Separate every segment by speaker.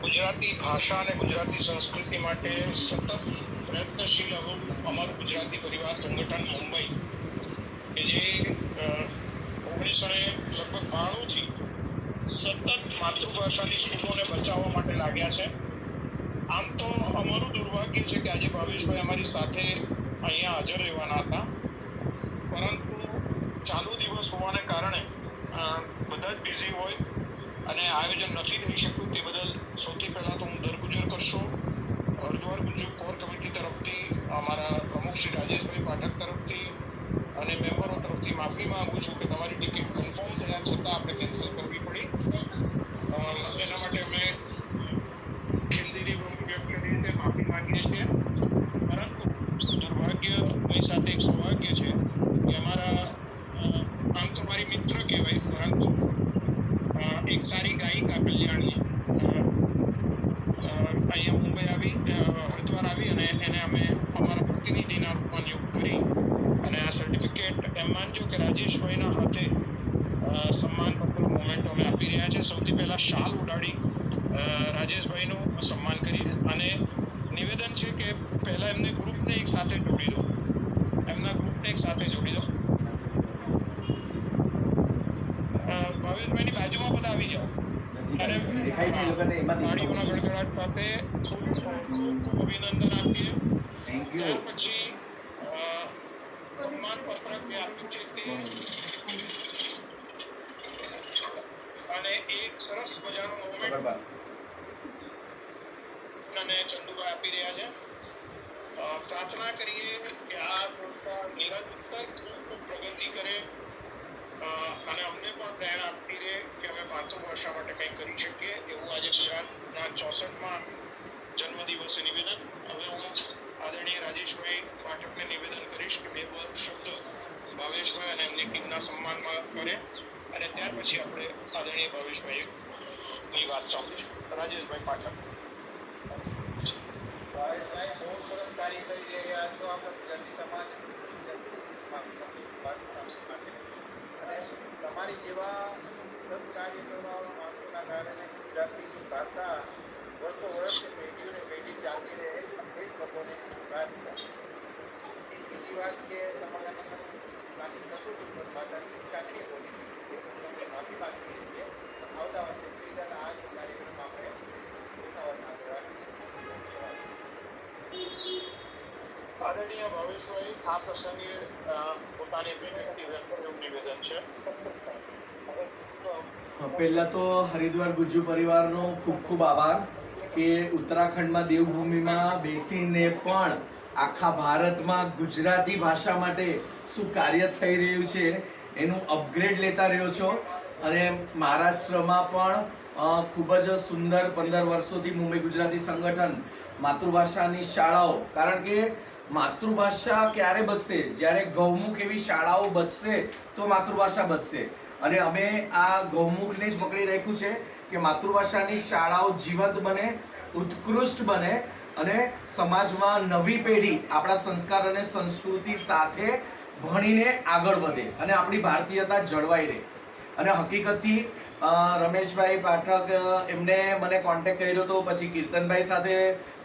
Speaker 1: ગુજરાતી ભાષા અને ગુજરાતી સંસ્કૃતિ માટે સતત પ્રયત્નશીલ આવું અમારું ગુજરાતી પરિવાર સંગઠન મુંબઈ, કે જે ઓગણીસો ને લગભગ બાણુંથી સતત માતૃભાષાની સ્કૂલોને બચાવવા માટે લાગ્યા છે. આમ તો અમારું દુર્ભાગ્ય છે કે આજે ભાવેશભાઈ અમારી સાથે અહીંયા હાજર રહેવાના હતા. પરંતુ ચાલુ દિવસ હોવાને કારણે બધા જ બિઝી હોય અને આયોજન નથી થઈ શક્યું. સૌથી પહેલાં તો હું દરગુજર કરશો હરિદ્વાર ગુજરાત કોર કમિટી તરફથી અમારા પ્રમુખ શ્રી રાજેશભાઈ પાઠક તરફથી અને મેમ્બરો તરફથી માફી માંગુ છું કે તમારી ટિકિટ કન્ફર્મ થયા છતાં આપણે કેન્સલ કરવી પડી। એના માટે અમે ખીલદિલી વ્યક્ત કરી રીતે માફી માંગીએ છીએ. પરંતુ દુર્ભાગ્યની સાથે એક સૌભાગ્ય છે કે અમારા આમ તો મારી મિત્ર કહેવાય, પરંતુ એક સારી ગાયિકા કલ્યાણી અહીંયા મુંબઈ આવી હરિદ્વાર આવી અને એને અમે અમારા પ્રતિનિધિના રૂપમાં નિયુક્ત કરી. અને આ સર્ટિફિકેટ એમ માનજો કે રાજેશભાઈના હાથે સન્માન પત્ર મોમેન્ટ અમે આપી રહ્યા છે. સૌથી પહેલાં શાલ ઉડાડી રાજેશભાઈનું સન્માન કરી અને નિવેદન છે કે પહેલાં એમને ગ્રુપને એક સાથે જોડી દો. એમના ગ્રુપને એક સાથે જોડી દો. ભાવેશભાઈની બાજુમાં બધા આવી જાઓ. અને
Speaker 2: દેખાય એ લોકોને એમાં
Speaker 1: ગાડીઓના ગડગડાટ સાથે ખૂબ ખૂબ ખૂબ અભિનંદન આપીએ ત્યાર પછી અ, જે આપ્યું છે તે અને એક સરસ મજાનો અને ચંદુભાઈ આપી રહ્યા છે પ્રાર્થના કરીએ કે આ સંસ્થા નિરંતર ખૂબ પ્રગતિ કરે અને અમને પણ પ્રેરણા આપતી રહે કે અમે માતૃભાષા માટે કંઈક કરી શકીએ. એવું આજે ગુજરાતના ચોસઠમાં જન્મદિવસે નિવેદન. હવે હું આદરણીય રાજેશભાઈ પાઠકને નિવેદન કરીશ કે બે શબ્દ ભાવેશભાઈ અને એમની ટીમના સન્માનમાં કરે. અને ત્યાર પછી આપણે આદરણીય ભાવેશભાઈ ની વાત સાંભળીશું. રાજેશભાઈ પાઠક.
Speaker 3: ભાવેશભાઈ, બહુ સરસ કાર્ય કરી રહ્યા છો. આપણે ગુજરાતી સમાજ ભાષા સમાજ માટે અને તમારી જેવા સત્કાર્ય કરવા માણસોના કારણે ગુજરાતીની ભાષા વર્ષો વર્ષથી પેઢીઓને પેઢી ચાલતી રહે એ જ લોકોને પ્રાર્થના બીજી વાત કે તમારા બાકી થતું હતું માતાની ઈચ્છા નહીં બોલી એ બધી અમે માફી માગીએ છીએ, આવતા વર્ષે ફરીદાર આ કાર્યક્રમ આપણે ઉતાવળમાં રાખીશું
Speaker 1: આદરણીય ભાવેશભાઈ આ પ્રસંગે
Speaker 2: પહેલા તો હરિદ્વાર ગુજ્જુ પરિવારનો ખૂબ ખૂબ આભાર કે ઉત્તરાખંડમાં દેવભૂમિમાં બેસીને પણ આખા ભારતમાં ગુજરાતી ભાષા માટે શું કાર્ય થઈ રહ્યું છે એનું અપગ્રેડ લેતા રહ્યો છો. અને મહારાષ્ટ્રમાં પણ ખૂબ જ સુંદર પંદર વર્ષોથી મુંબઈ ગુજરાતી સંગઠન માતૃભાષાની શાળાઓ, કારણ કે માતૃભાષા ક્યારે બચશે? જ્યારે ગૌમુખ એવી શાળાઓ બચશે, તો માતૃભાષા બચશે. અને અમે આ ગૌમુખને જ પકડી રાખ્યું છે કે માતૃભાષાની શાળાઓ જીવંત બને, ઉત્કૃષ્ટ બને અને સમાજમાં નવી પેઢી આપણા સંસ્કાર અને સંસ્કૃતિ સાથે ભણીને આગળ વધે અને આપણી ભારતીયતા જળવાઈ રહે. અને હકીકતથી રમેશભાઈ પાઠક એમને મને કોન્ટેક્ટ કર્યો હતો પછી કીર્તનભાઈ સાથે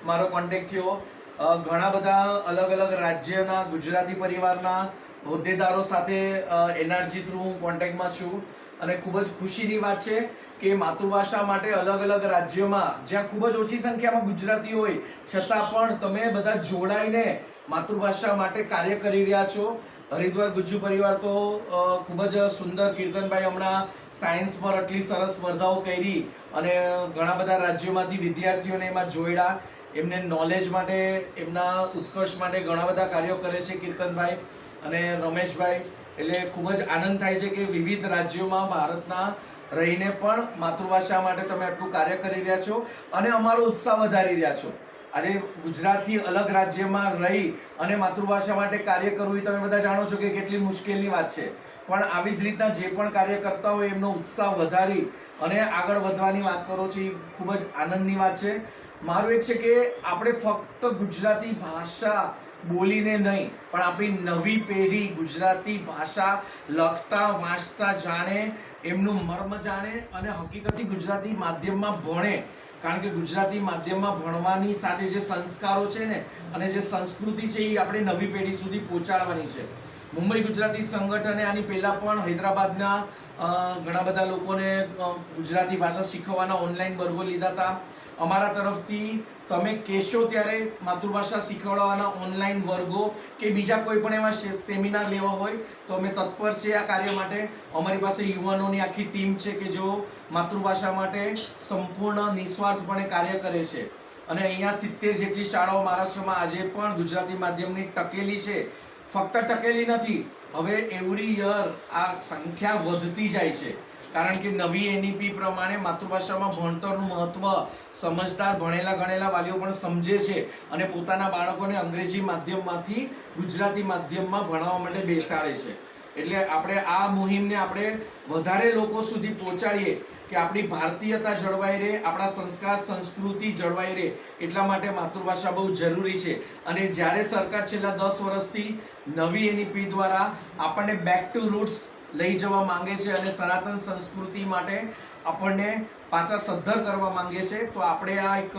Speaker 2: મારો કોન્ટેક્ટ થયો. ઘણા બધા અલગ અલગ રાજ્યના, ગુજરાતી પરિવારના હોદ્દેદારો સાથે એનઆરજી થ્રુ હું કોન્ટેક્ટમાં છું. અને ખૂબ જ ખુશીની વાત છે કે માતૃભાષા માટે અલગ અલગ રાજ્યોમાં, જ્યાં ખૂબ જ ઓછી સંખ્યામાં ગુજરાતી હોય, છતાં પણ તમે બધા જોડાઈને માતૃભાષા માટે કાર્ય કરી રહ્યા છો. હરિદ્વાર ગુજ્જુ પરિવાર તો ખૂબ જ સુંદર કીર્તનભાઈ હમણાં સાયન્સ પર આટલી સરસ સ્પર્ધાઓ કરી અને ઘણા બધા રાજ્યોમાંથી વિદ્યાર્થીઓને એમાં જોડ્યા. એમને નોલેજ માટે, એમના ઉત્કર્ષ માટે ઘણા બધા કાર્યો કરે છે કીર્તનભાઈ અને રમેશભાઈ. એટલે ખૂબ જ આનંદ થાય છે કે વિવિધ રાજ્યોમાં ભારતના રહીને પણ માતૃભાષા માટે તમે આટલું કાર્ય કરી રહ્યા છો અને અમારો ઉત્સાહ વધારી રહ્યા છો. આજે ગુજરાતથી અલગ રાજ્યમાં રહી અને માતૃભાષા માટે કાર્ય કરવું એ તમે બધા જાણો છો કે કેટલી મુશ્કેલની વાત છે. પણ આવી જ રીતના જે પણ કાર્ય કરતા હોય એમનો ઉત્સાહ વધારી અને આગળ વધવાની વાત કરો છો એ ખૂબ જ આનંદની વાત છે. મારું એક છે કે આપણે ફક્ત ગુજરાતી ભાષા બોલીને નહીં, પણ આપણી નવી પેઢી ગુજરાતી ભાષા લખતા, વાંચતા જાણે, એમનું મર્મ જાણે અને હકીકતી ગુજરાતી માધ્યમમાં ભણે. કારણ કે ગુજરાતી માધ્યમમાં ભણવાની સાથે જે સંસ્કારો છે ને, અને જે સંસ્કૃતિ છે એ આપણે નવી પેઢી સુધી પહોંચાડવાની છે. મુંબઈ ગુજરાતી સંગઠને આની પહેલાં પણ હૈદરાબાદના ઘણા બધા લોકોને ગુજરાતી ભાષા શીખવવાના ઓનલાઈન વર્ગો લીધા હતા. અમારા તરફથી તમે કહેશો ત્યારે માતૃભાષા શીખવાડવાના ઓનલાઈન વર્ગો કે બીજા કોઈ પણ એવા સેમિનાર લેવા હોય, તો અમે તત્પર છે આ કાર્ય માટે. અમારી પાસે યુવાનોની આખી ટીમ છે કે જેઓ માતૃભાષા માટે સંપૂર્ણ નિસ્વાર્થપણે કાર્ય કરે છે. અને અહીંયા સિત્તેર જેટલી શાળાઓ મહારાષ્ટ્રમાં આજે પણ ગુજરાતી માધ્યમની ટકેલી છે. ફક્ત ટકેલી નથી, હવે એવરી યર આ સંખ્યા વધતી જાય છે. કારણ કે નવી એનઈપી પ્રમાણે માતૃભાષામાં ભણતરનું મહત્ત્વ સમજદાર ભણેલા ગણેલા વાલીઓ પણ સમજે છે અને પોતાના બાળકોને અંગ્રેજી માધ્યમમાંથી ગુજરાતી માધ્યમમાં ભણાવવા માટે બેસાડે છે. એટલે આપણે આ મુહિમને આપણે વધારે લોકો સુધી પહોંચાડીએ કે આપણી ભારતીયતા જળવાઈ રહે, આપણા સંસ્કાર, સંસ્કૃતિ જળવાઈ રહે, એટલા માટે માતૃભાષા બહુ જરૂરી છે. અને જ્યારે સરકાર છેલ્લા દસ વર્ષથી નવી એનઈપી દ્વારા આપણને બેક ટુ રૂટ્સ લઈ જવા માંગે છે અને સનાતન સંસ્કૃતિ માટે આપણને પાછા સદ્ધર કરવા માંગે છે. તો આપણે આ એક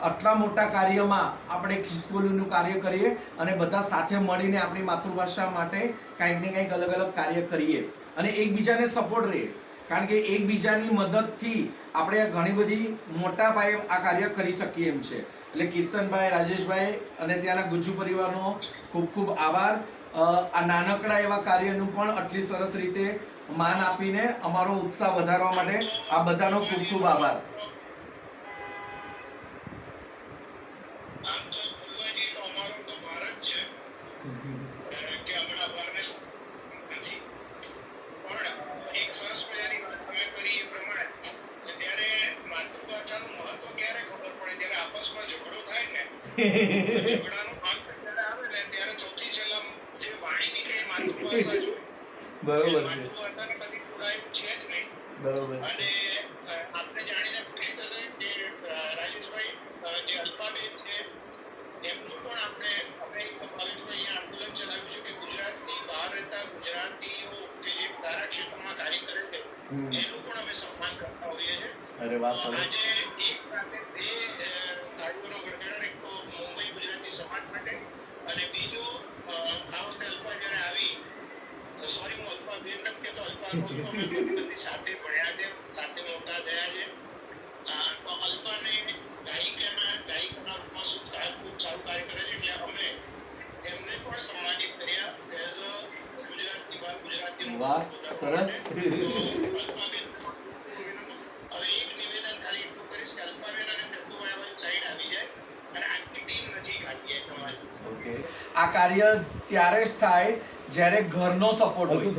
Speaker 2: આટલા મોટા કાર્યમાં આપણે ખિસકોલીનું કાર્ય કરીએ અને બધા સાથે મળીને આપણી માતૃભાષા માટે કાંઈક ને કાંઈક અલગ અલગ કાર્ય કરીએ અને એકબીજાને સપોર્ટ રહીએ. કારણ કે એકબીજાની મદદથી આપણે ઘણી બધી મોટા પાયે આ કાર્ય કરી શકીએ એમ છે. એટલે કીર્તનભાઈ, રાજેશભાઈ અને ત્યાંના ગુજ્જુ પરિવારનો ખૂબ ખૂબ આભાર. આ નાનકડા એવા કાર્યનું પણ આટલી સરસ રીતે માન આપીને અમારો ઉત્સાહ વધારવા માટે આ બધાનો ખૂબ ખૂબ આભાર.
Speaker 1: માતૃભાષાનું મહત્વ ક્યારે ખબર પડે જ્યારે આપસમાં ઝઘડો થાય ને તો ઝઘડાનું અંત જ્યારે આવે ને ત્યારે સૌથી છેલ્લા જે વાણી નીકળે એ માતૃભાષા જોઈએ જોડાયું છે.
Speaker 2: બરોબર
Speaker 1: છે. આપણે જાણીને ખુશી થશે કે રાજેશભાઈ જે અલ્પાબેન છે એમનું પણ આપણે આપણે ભાવેશભાઈ અહીંયા આંદોલન ચલાવ્યું છે કે ગુજરાતની બહાર રહેતા ગુજરાતીઓ કે જે તારા ક્ષેત્રમાં કાર્ય કરે છે. એનું પણ અમે સન્માન કરતા હોઈએ છીએ. આજે એક સાથે બે અ, તાળીઓનો ગડગડાટ એક તો મુંબઈ ગુજરાતી સમાજ માટે અને બીજો અ, આ વખતે અલ્પા જ્યારે આવી સોરી હું અલ્પા બેન નથી કહેતો અલ્પા કહું છું. અમે બધી સાથે ભણ્યા છે સાથે મોટા થયા છે અલ્પાને ગાયિકાના ગાયિકાના રૂપમાં શું કાર્ય ખૂબ સારું કાર્ય કરે છે એટલે અમે એમને પણ સન્માનિત કર્યા એઝ અ ગુજરાતની બહાર ગુજરાતી
Speaker 2: વાહ, સરસ.
Speaker 1: તો હવે એક નિવેદન ખાલી એટલું કરીશ કે અલ્પાબેન અને ચંદુભાઈ સાઈડ આવી જાય અને આખી ટીમ નજીક આવી જાય તમારી
Speaker 2: આ કાર્ય ત્યારે જ થાય જ્યારે ઘરનો સપોર્ટ હોય.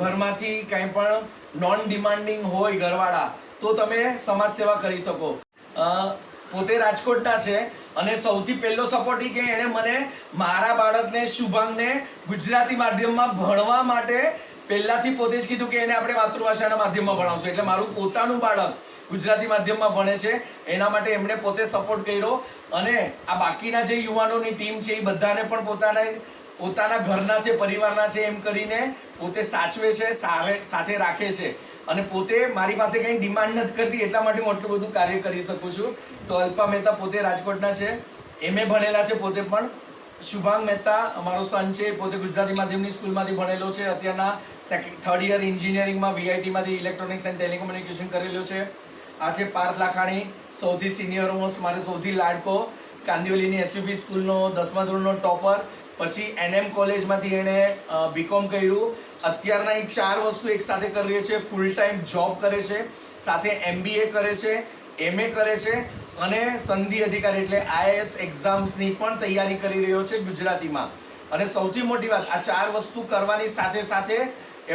Speaker 2: ઘરમાંથી કંઈ પણ નોન ડિમાન્ડિંગ હોય ઘરવાળા તો તમે સમાજ સેવા કરી શકો. પોતે રાજકોટના છે અને સૌથી પહેલો સપોર્ટ એ કે એણે મને મારા બાળકને શુભાંગને ગુજરાતી માધ્યમમાં ભણવા માટે પહેલાંથી પોતે જ કીધું કે એને આપણે માતૃભાષાના માધ્યમમાં ભણાવશું. એટલે મારું પોતાનું બાળક ગુજરાતી માધ્યમમાં ભણે છે. એના માટે એમણે પોતે સપોર્ટ કર્યો. અને આ બાકીના જે યુવાનોની ટીમ છે એ બધાને પણ પોતાના પોતાના ઘરના છે, પરિવારના છે, એમ કરીને પોતે સાચવે છે સાથે રાખે છે. અને પોતે મારી પાસે કંઈ ડિમાન્ડ નથી કરતી, એટલા માટે હું આટલું બધું કાર્ય કરી શકું છું. તો અલ્પા મહેતા પોતે રાજકોટના છે, એમએ ભણેલા છે પોતે પણ. શુભાંગ મહેતા, અમારો સન છે, પોતે ગુજરાતી માધ્યમની સ્કૂલમાંથી ભણેલો છે. અત્યારના થર્ડ યર એન્જિનિયરિંગમાં વીઆઈટીમાંથી ઇલેક્ટ્રોનિક્સ એન્ડ ટેલિકોમ્યુનિકેશન કરેલો છે. આ છે પાર્થ લાખાણી, સૌથી સિનિયર મોસ્ટ મારે સૌથી લાડકો. કાંદિવલીની એસયુબી સ્કૂલનો દસમા ધોરણનો ટોપર પછી એનએમ કોલેજમાંથી એણે બીકોમ કર્યું. અત્યારના એ ચાર વસ્તુ એકસાથે કરીએ છે. ફૂલ ટાઈમ જોબ કરે છે. સાથે એમબીએ કરે છે એમએ કરે છે અને સંધિ અધિકારી એટલે આઈએએસ એક્ઝામ્સની પણ તૈયારી કરી રહ્યો છે ગુજરાતીમાં. અને સૌથી મોટી વાત, આ ચાર વસ્તુ કરવાની સાથે સાથે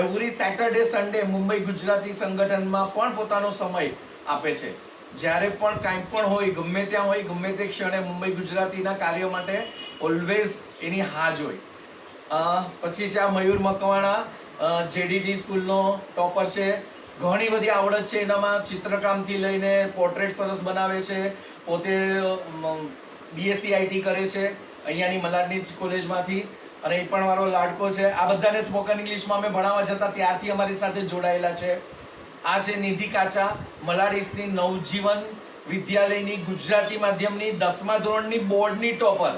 Speaker 2: every Saturday Sunday Mumbai Gujarati સંગઠનમાં પણ પોતાનો સમય આપે છે. જ્યારે પણ કાંઈ પણ હોય, ગમે ત્યાં હોય, ગમે તે ક્ષણે મુંબઈ ગુજરાતીના કાર્ય માટે ઓલવેઝ એની હાજ હોય. પછી છે આ મયુર મકવાણા જેડીટી સ્કૂલનો ટોપર છે. ઘણી બધી આવડત છે એનામાં. ચિત્રકામથી લઈને પોર્ટ્રેટ સરસ બનાવે છે. પોતે બીએસસી આઈટી કરે છે અહીંયાની મલાડની કોલેજમાંથી. અને એ પણ મારો લાડકો છે. આ બધાને સ્પોકન ઇંગ્લિશમાં અમે ભણાવવા જતા ત્યારથી અમારી સાથે જોડાયેલા છે. આ છે નિધિ કાચા મલાડીસની નવજીવન વિદ્યાલયની ગુજરાતી માધ્યમની દસમા ધોરણની બોર્ડની ટોપર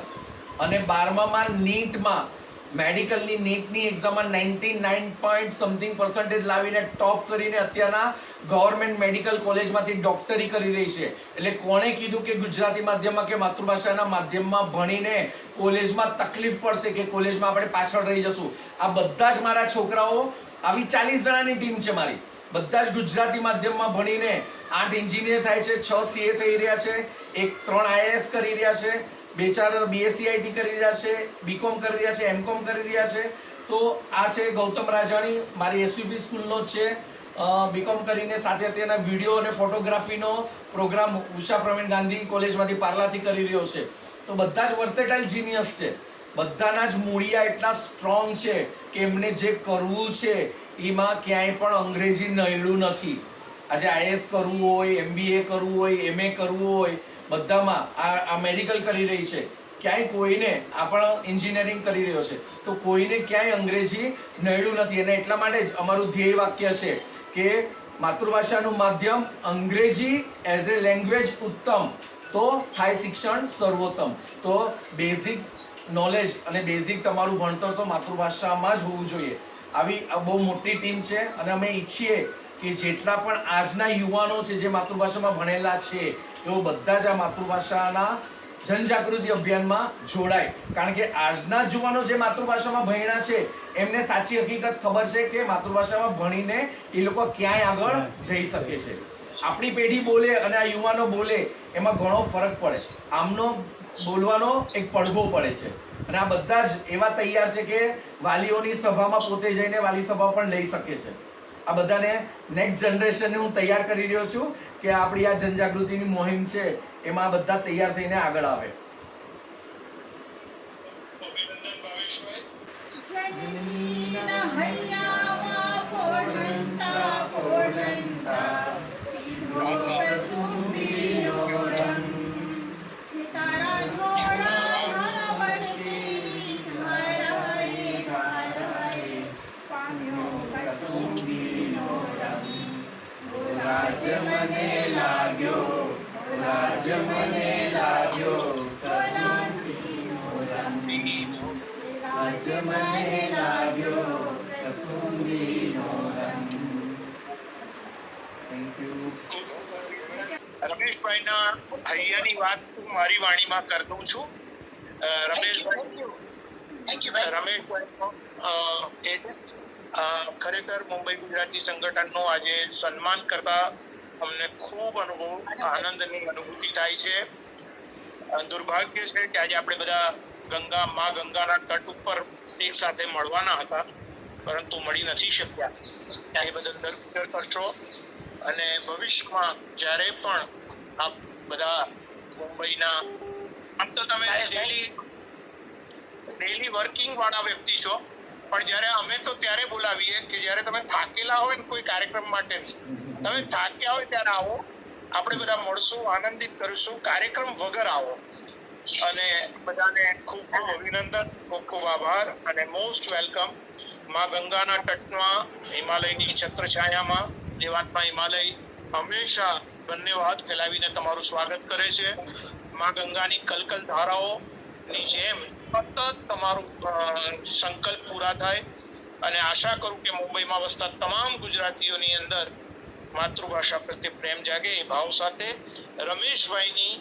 Speaker 2: અને બારમામાં નીટમાં, મેડિકલની નીટની એક્ઝામમાં ninety nine point something percentage લાવીને ટોપ કરીને અત્યારના ગવર્મેન્ટ મેડિકલ કોલેજમાંથી ડોક્ટરી કરી રહી છે. એટલે કોણે કીધું કે ગુજરાતી માધ્યમમાં કે માતૃભાષાના માધ્યમમાં ભણીને કોલેજમાં તકલીફ પડશે કે કોલેજમાં આપણે પાછળ રહી જશું? આ બધા જ મારા છોકરાઓ, આવી ચાલીસ જણાની ટીમ છે મારી. બધા જ ગુજરાતી માધ્યમમાં ભણીને આઠ એન્જિનિયર થાય છે, છ સીએ થઈ રહ્યા છે, એક ત્રણ આઈએએસ કરી રહ્યા છે, બે ચાર બીએસસી આઈટી કરી રહ્યા છે બીકોમ કરી રહ્યા છે એમકોમ કરી રહ્યા છે. તો આ છે ગૌતમ રાજાણી, મારી એસયુપી સ્કૂલનો જ છે. બીકોમ કરીને સાથે તેના વીડિયો અને ફોટોગ્રાફીનો પ્રોગ્રામ ઉષા પ્રવીણ ગાંધી કોલેજમાંથી પાર્લાથી કરી રહ્યો છે. તો બધા જ વર્સેટાઇલ જીનિયસ છે. બધાના જ મૂળિયા એટલા સ્ટ્રોંગ છે કે એમને જે કરવું છે એમાં ક્યાંય પણ અંગ્રેજી નડ્યું નથી. આજે આઈએસ કરવું હોય એમબીએ કરવું હોય એમએ કરવું હોય, બધામાં આ આ મેડિકલ કરી રહી છે. ક્યાંય કોઈને, આ પણ એન્જિનિયરિંગ કરી રહ્યો છે. તો કોઈને ક્યાંય અંગ્રેજી નડ્યું નથી. અને એટલા માટે જ અમારું ધ્યેય વાક્ય છે કે માતૃભાષાનું માધ્યમ અંગ્રેજી એઝ એ લેંગ્વેજ ઉત્તમ. તો થાય શિક્ષણ સર્વોત્તમ. તો બેઝિક નોલેજ અને બેઝિક તમારું ભણતર તો માતૃભાષામાં જ હોવું જોઈએ. આવી બહુ મોટી ટીમ છે અને અમે ઈચ્છીએ કે જેટલા પણ આજના યુવાનો છે જે માતૃભાષામાં ભણેલા છે એઓ બધા જ આ માતૃભાષાના જનજાગૃતિ અભિયાનમાં જોડાય. કારણ કે આજના યુવાનો જે માતૃભાષામાં ભણ્યા છે, એમને સાચી હકીકત ખબર છે કે માતૃભાષામાં ભણીને એ લોકો ક્યાંય આગળ જઈ શકે છે. આપણી પેઢી બોલે અને આ યુવાનો બોલે, એમાં ઘણો ફરક પડે. આમનો બોલવાનો એક પડઘો પડે છે. અને આ બધા જ એવા તૈયાર છે કે વાલીઓની સભામાં પોતે જઈને વાલી સભા પણ લઈ શકે છે. આ બધાને નેક્સ્ટ જનરેશનને હું તૈયાર કરી રહ્યો છું કે આપણી આ જનજાગૃતિની મુહિમ છે એમાં બધા તૈયાર થઈને આગળ આવે.
Speaker 1: અભિનંદન ભાવેશભાઈ
Speaker 4: જનીના હૈયામાં પોઢંતા. રાજ મને લાગ્યો રાજ મને લાગ્યો રાજ મને લાગ્યો કસુંબીનો રંગ
Speaker 2: થેન્ક યુ
Speaker 1: રમેશભાઈના હૈયાની વાત હું મારી વાણીમાં કરી દઉં છું. અ, રમેશભાઈ રમેશભાઈનો એ ખરેખર મુંબઈ ગુજરાતી સંગઠનનો આજે સન્માન કરતા અમને ખૂબ અનુભવ આનંદની અનુભૂતિ થાય છે. દુર્ભાગ્ય છે કે આજે આપણે બધા ગંગા માં ગંગાના તટ ઉપર એક સાથે મળવાના હતા પરંતુ મળી નથી શક્યા. એ બદલ દર કરશો અને ભવિષ્યમાં જ્યારે પણ આપ બધા મુંબઈના આમ તો તમે ડેલી ડેલી વર્કિંગ વાળા વ્યક્તિ છો પણ જ્યારે અમે તો ત્યારે બોલાવીએ કે જ્યારે તમે થાકેલા હોય ને કોઈ કાર્યક્રમ માટે નહીં તમે થાક્યા હોય ત્યારે આવો. આપણે બધા મળશું, આનંદિત કરીશું. કાર્યક્રમ વગર આવો. અને બધાને ખૂબ ખૂબ અભિનંદન, ખૂબ ખૂબ આભાર અને મોસ્ટ વેલકમમાં ગંગાના તટમાં, હિમાલયની છત્રછાયામાં, દેવાત્મા હિમાલય હંમેશા બંને હાથ ફેલાવીને તમારું સ્વાગત કરે છે. માં ગંગાની કલકલ ધારાઓની જેમ સતત તમારું સંકલ્પ પૂરા થાય. અને આશા કરું કે મુંબઈમાં વસતા તમામ ગુજરાતીઓની અંદર માતૃભાષા પ્રત્યે પ્રેમ જાગે એ ભાવ સાથે રમેશભાઈની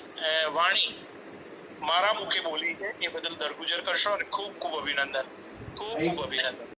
Speaker 1: વાણી મારા મુખે બોલી છે. એ બદલ દરગુજર કરશો અને ખૂબ ખૂબ અભિનંદન. ખૂબ ખૂબ અભિનંદન.